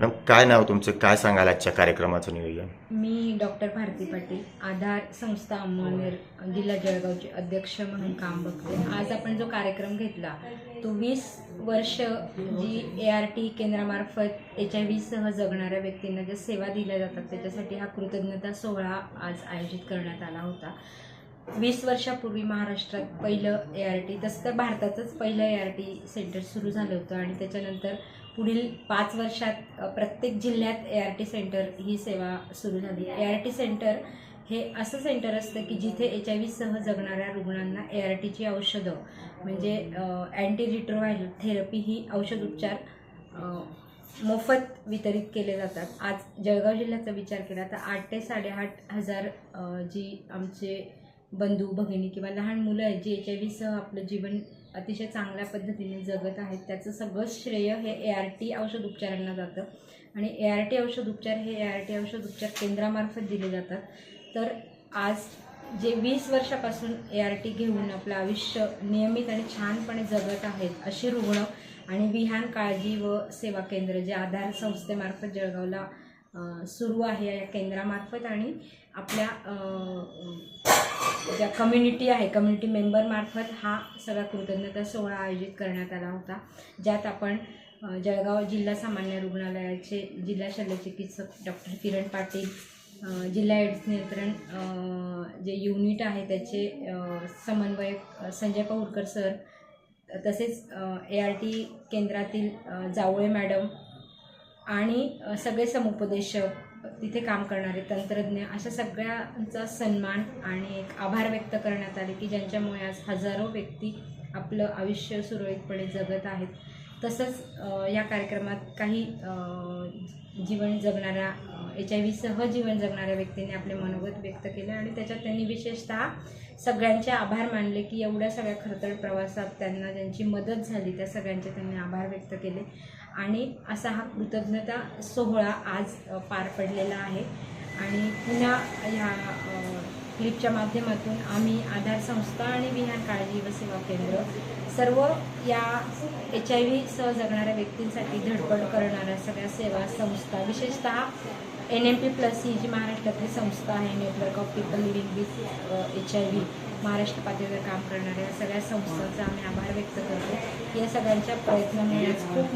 काय नाव तुमचं? काय सांगाल आजच्या कार्यक्रमाचं नियोजन? मी डॉक्टर भारती पाटील आधार संस्था अंमळनेर जिल्हा जळगावचे अध्यक्ष म्हणून काम बघते. आज आपण जो कार्यक्रम घेतला तो वीस वर्ष जी ए आर टी केंद्रामार्फत एच आय व्हीसह जगणाऱ्या व्यक्तींना ज्या सेवा दिल्या जातात त्याच्यासाठी हा कृतज्ञता सोहळा आज आयोजित करण्यात आला होता. वीस वर्षापूर्वी महाराष्ट्रात पहिलं ए आर टी तसं तर भारतातच पहिलं ए आर टी सेंटर सुरू झालं होतं आणि त्याच्यानंतर पुढील पाच वर्षात प्रत्येक जिल्ह्यात ए आर टी सेंटर ही सेवा सुरू झाली. ए आर टी सेंटर हे असं सेंटर असतं की जिथे एच आय व्हीसह जगणाऱ्या रुग्णांना ए आर टीची औषधं म्हणजे अँटी रिट्रोव्हायरल थेरपी ही औषध उपचार मोफत वितरित केले जातात. आज जळगाव जिल्ह्याचा विचार केला तर आठ ते साडेआठ हजार जी आमचे बंधू भगिनी किंवा लहान मुलं आहेत जे एच आय व्हीसह आपलं जीवन अतिशय चांगल्या पद्धतीने जगत आहेत त्याचं सगळं श्रेय हे ए आर टी औषध उपचारांना जातं. आणि ए आर टी औषध उपचार हे ए आर टी औषध उपचार केंद्रामार्फत दिले जातात. तर आज जे वीस वर्षापासून ए आर टी घेऊन आपलं आयुष्य नियमित आणि छानपणे जगत आहेत असे रुग्ण आणि विहान काळजी व सेवा केंद्र जे आधार संस्थेमार्फत जळगावला सुरू आहे या केंद्रामार्फत आणि आपल्या ज्या कम्युनिटी आहे कम्युनिटी मेंबरमार्फत हा सगळा कृतज्ञता सोहळा आयोजित करण्यात आला होता ज्यात आपण जळगाव जिल्हा सामान्य रुग्णालयाचे जिल्हा शल्यचिकित्सक डॉक्टर किरण पाटील जिल्हा एड्स नियंत्रण जे युनिट आहे त्याचे समन्वयक संजय पहुरकर सर तसेच ए आर टी केंद्रातील जावळे मॅडम आणि सगळे समुपदेशक तिथे काम करणारे तंत्रज्ञ अशा सगळ्यांचा सन्मान आणि एक आभार व्यक्त करण्यात आले की ज्यांच्यामुळे आज हजारो व्यक्ती आपलं आयुष्य सुरळीतपणे जगत आहेत. तसंच या कार्यक्रमात काही जीवन जगणाऱ्या एच आय व्हीसह जीवन जगणाऱ्या व्यक्तीने आपले मनोगत व्यक्त केले आणि त्याच्यात त्यांनी विशेषतः सगळ्यांचे आभार मानले की एवढ्या सगळ्या खरतर प्रवासात त्यांना ज्यांची मदत झाली त्या सगळ्यांचे त्यांनी आभार व्यक्त केले. आणि असा हा कृतज्ञता सोहळा आज पार पडलेला आहे. आणि पुन्हा ह्या क्लिपच्या माध्यमातून आम्ही आधार संस्था आणि विहार काळजी व सेवा केंद्र सर्व या एच आय व्हीसह जगणाऱ्या व्यक्तींसाठी धडपड करणाऱ्या सगळ्या सेवा संस्था विशेषतः एन एम पी प्लस ही जी महाराष्ट्रातली संस्था आहे network of people living with H I V Maharashtra पातळीवर काम करणाऱ्या या सगळ्या संस्थांचा आम्ही आभार व्यक्त करतो. या सगळ्यांच्या प्रयत्नामुळे आज खूप